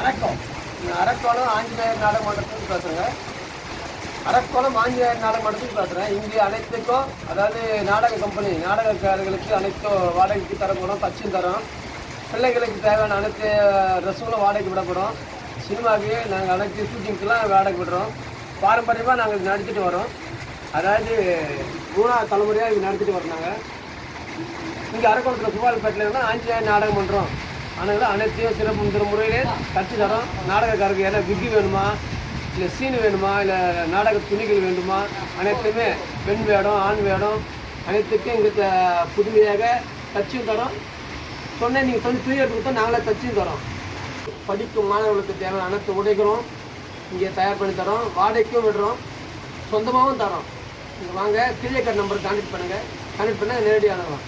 வணக்கம் நான் அரக்கோணம் ஆஞ்சநேயர் நாடக மன்றத்துக்கு பேசுகிறேங்க அரக்கோணம் ஆஞ்சநேயர் நாடக பேசுகிறேன் இங்கே அனைத்துக்கும் அதாவது நாடக கம்பெனி நாடகக்காரர்களுக்கு அனைத்தும் வாடகைக்கு தரப்படும் தச்சும் தரோம். பிள்ளைகளுக்கு தேவையான அனைத்து ட்ரெஸ்ஸுங்களும் வாடகைக்கு விடப்படும். சினிமாவுக்கு நாங்கள் அனைத்து ஷூட்டிங்க்கெலாம் வாடகை விடுறோம். பாரம்பரியமாக நாங்கள் நடத்திட்டு வரோம். அதாவது மூணாவது தலைமுறையாக இங்கே நடத்திட்டு வரோம் நாங்கள் இங்கே அரக்கோணத்தில் சுபால்பேட்டில் ஆஞ்சநேயர் நாடகம் பண்ணுறோம் ஆனால் அனைத்தையும் சிறப்பு இந்த முறையிலே தச்சு தரோம். நாடகக்காரருக்கு ஏன்னா விக்கி வேணுமா? இல்லை சீனு வேணுமா? இல்லை நாடக துணிகள் வேண்டுமா? அனைத்துமே பெண் வேடம் ஆண் வேடம் அனைத்துக்கும் இங்கே புதுமையாக தச்சும் தரோம். சொன்னேன் நீங்கள் சொல்லி துணி எடுத்து கொடுத்தா நாங்களே தச்சும் தரோம். படிக்கும் மாணவர்களுக்கு தேவையான அனைத்து உடைகளும் இங்கே தயார் பண்ணி தரோம். வாடகைக்கும் விடுறோம். சொந்தமாகவும் தரோம். நீங்கள் வாங்க கிளியக்கர் நம்பருக்கு கான்டெக்ட் பண்ணுங்கள் கான்டெக்ட் பண்ணால் நேரடியாக அணுகலாம்